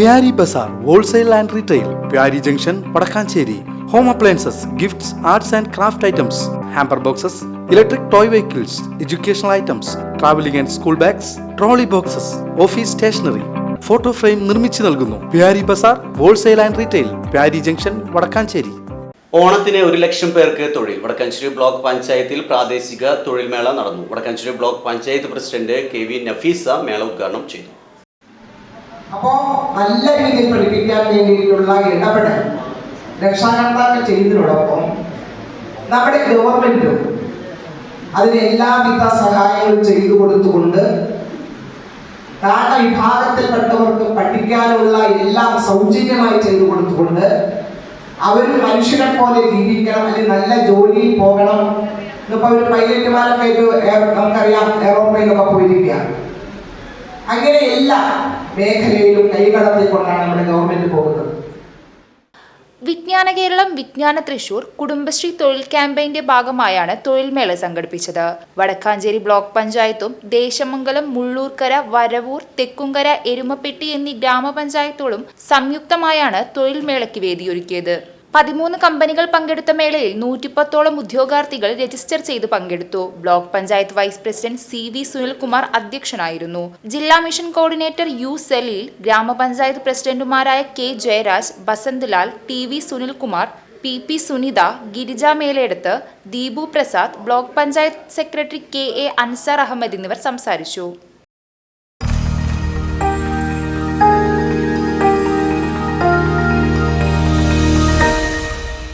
Pyari bazaar wholesale and retail Pyari junction Vadakkanchery. Home appliances gifts arts and craft items hamper boxes electric toy vehicles educational items travelling and school bags trolley boxes office stationery photo frame നിർമ്മിച്ചു നൽകുന്നു. Pyari bazaar wholesale and retail Pyari junction Vadakkanchery. ഓണത്തിന് ഒരു ലക്ഷം പേർക്ക് തൊഴിൽ. Vadakkanchery block പഞ്ചായത്തിൽ പ്രാദേശിക തൊഴിൽ മേള നടന്നു. Vadakkanchery block panchayat president K V Nafeesa മേള ഉദ്ഘാടനം ചെയ്തു. അപ്പോൾ നല്ല രീതിയിൽ പഠിപ്പിക്കാൻ വേണ്ടിയിട്ടുള്ള ഇടപെടൽ രക്ഷാകർത്താക്കൾ ചെയ്യുന്നതിനോടൊപ്പം നമ്മുടെ ഗവൺമെന്റും അതിന് എല്ലാവിധ സഹായങ്ങളും ചെയ്തു കൊടുത്തുകൊണ്ട് താഴ്ന്ന വിഭാഗത്തിൽപ്പെട്ടവർക്ക് പഠിക്കാനുള്ള എല്ലാം സൗജന്യമായി ചെയ്തു കൊടുത്തുകൊണ്ട് അവർ മനുഷ്യരെ പോലെ ജീവിക്കണം അല്ലെങ്കിൽ നല്ല ജോലിയിൽ പോകണം ഇന്നിപ്പോൾ ഒരു പൈലറ്റുമാരൊക്കെ ഒരു നമുക്കറിയാം എയറോപ്ലെയിനൊക്കെ പോയിരിക്കുക അങ്ങനെ എല്ലാ മേഖലയിലും കൈകടത്തിക്കൊണ്ടാണ് നമ്മുടെ ഗവൺമെന്റ് പോകുന്നത്. വിജ്ഞാന കേരളം വിജ്ഞാന തൃശൂർ കുടുംബശ്രീ തൊഴിൽ ക്യാമ്പയിന്റെ ഭാഗമായാണ് തൊഴിൽമേള സംഘടിപ്പിച്ചത്. വടക്കാഞ്ചേരി ബ്ലോക്ക് പഞ്ചായത്തും ദേശമംഗലം മുള്ളൂർക്കര വരവൂർ തെക്കുംകര എരുമപ്പെട്ടി എന്നീ ഗ്രാമപഞ്ചായത്തുകളും സംയുക്തമായാണ് തൊഴിൽമേളയ്ക്ക് വേദിയൊരുക്കിയത്. പതിമൂന്ന് കമ്പനികൾ പങ്കെടുത്ത മേളയിൽ നൂറ്റിപ്പത്തോളം ഉദ്യോഗാർത്ഥികൾ രജിസ്റ്റർ ചെയ്ത് പങ്കെടുത്തു. Block panchayat vice president C V Sunilkumar അധ്യക്ഷനായിരുന്നു. ജില്ലാ മിഷൻ കോർഡിനേറ്റർ യു സലീൽ ഗ്രാമപഞ്ചായത്ത് പ്രസിഡന്റുമാരായ K Jayaraj Basanthlal T V Sunilkumar P P Sunitha Girija Meleduth Deepu Prasad block panchayat secretary K A Ansar Ahammed എന്നിവർ സംസാരിച്ചു.